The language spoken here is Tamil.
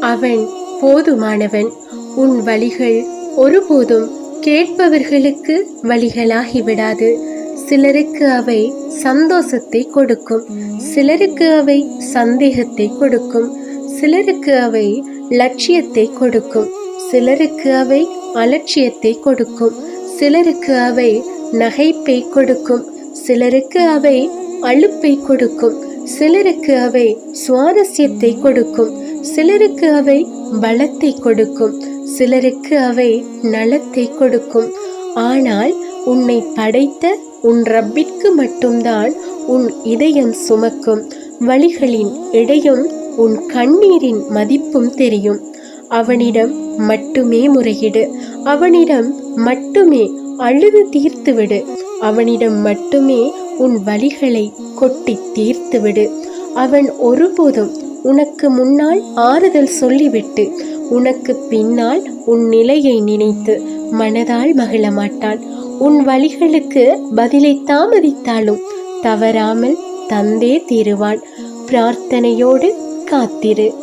அவன் போதுமானவன். உன் வழிகள் ஒருபோதும் கேட்பவர்களுக்கு வழிகளாகிவிடாது. சிலருக்கு அவை சந்தோஷத்தை கொடுக்கும். சிலருக்கு அவை சந்தேகத்தை கொடுக்கும். சிலருக்கு அவை லட்சியத்தை கொடுக்கும். சிலருக்கு அவை அலட்சியத்தை கொடுக்கும். சிலருக்கு அவை நகைப்பை கொடுக்கும். சிலருக்கு அவை அலுப்பை கொடுக்கும். சிலருக்கு அவை சுவாரஸ்யத்தை கொடுக்கும். சிலருக்கு அவை பலத்தை கொடுக்கும் சிலருக்கு அவை நலத்தை கொடுக்கும். ஆனால் உன்னை படைத்த உன் ரப்பிற்கு மட்டும்தான் உன் இதயம் சுமக்கும். வழிகளின் இடையும் உன் கண்ணீரின் மதிப்பும் தெரியும். அவனிடம் மட்டுமே முறையிடு அவனிடம் மட்டுமே அழுது தீர்த்துவிடு. அவனிடம் மட்டுமே உன் வழிகளை கொட்டி தீர்த்துவிடு. அவன் ஒருபோதும் உனக்கு முன்னால் ஆறுதல் சொல்லிவிட்டு உனக்கு பின்னால் உன் நிலையை நினைத்து மனதால் மகிழ மாட்டான் உன் வழிகளுக்கு பதிலை தாமதித்தாலும் தவறாமல் தந்தே தீருவான் பிரார்த்தனையோடு காத்திரு.